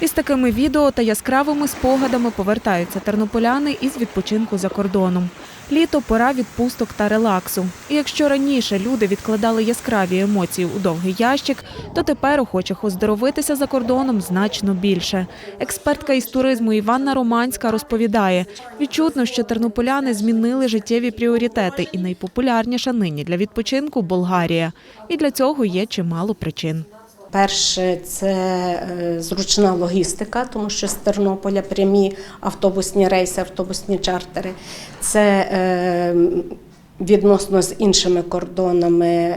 Із такими відео та яскравими спогадами повертаються тернополяни із відпочинку за кордоном. Літо пора відпусток та релаксу. І якщо раніше люди відкладали яскраві емоції у довгий ящик, то тепер охочих оздоровитися за кордоном значно більше. Експертка із туризму Іванна Романська розповідає: відчутно, що тернополяни змінили життєві пріоритети, і найпопулярніша нині для відпочинку Болгарія. І для цього є чимало причин. Перше, це е, зручна логістика, тому що з Тернополя прямі автобусні рейси, автобусні чартери. Це е, відносно з іншими кордонами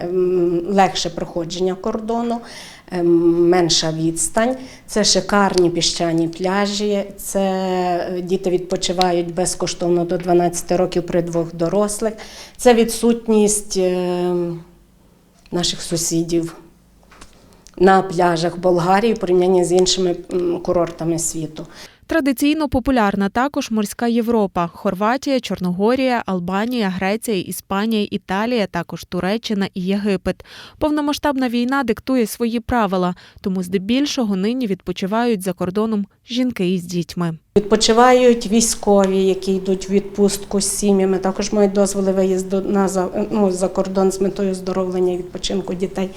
легше проходження кордону, е, менша відстань. Це шикарні піщані пляжі. Це діти відпочивають безкоштовно до 12 років при двох дорослих. Це відсутність наших сусідів на пляжах Болгарії в порівнянні з іншими курортами світу. Традиційно популярна також морська Європа: Хорватія, Чорногорія, Албанія, Греція, Іспанія, Італія, також Туреччина і Єгипет. Повномасштабна війна диктує свої правила, тому здебільшого нині відпочивають за кордоном жінки із дітьми. Відпочивають військові, які йдуть в відпустку з сім'ями. Також мають дозволи виїзду на за, ну, за кордон з метою оздоровлення і відпочинку дітей.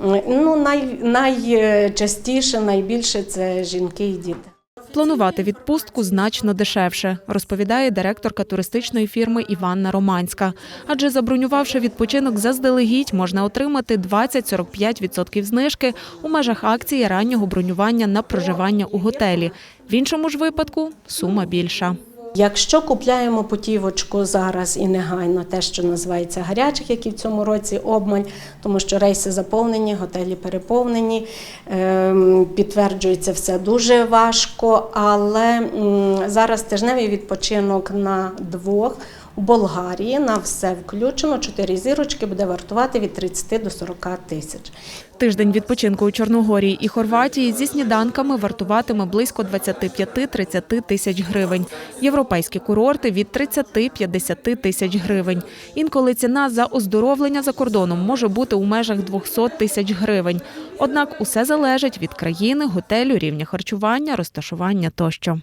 Ну, най, найчастіше, найбільше це жінки і діти. Планувати відпустку значно дешевше, розповідає директорка туристичної фірми Іванна Романська. Адже забронювавши відпочинок заздалегідь, можна отримати 20-45% знижки у межах акції раннього бронювання на проживання у готелі. В іншому ж випадку сума більша. Якщо купляємо путівочку зараз і негайно, те, що називається гарячих, які в цьому році обмаль, тому що рейси заповнені, готелі переповнені, ем, підтверджується все дуже важко, але зараз тижневий відпочинок на двох Болгарії на все включено, чотири зірочки буде вартувати від 30 до 40 тисяч. Тиждень відпочинку у Чорногорії і Хорватії зі сніданками вартуватиме близько 25-30 тисяч гривень. Європейські курорти від 30-50 тисяч гривень. Інколи ціна за оздоровлення за кордоном може бути у межах 200 тисяч гривень. Однак усе залежить від країни, готелю, рівня харчування, розташування тощо.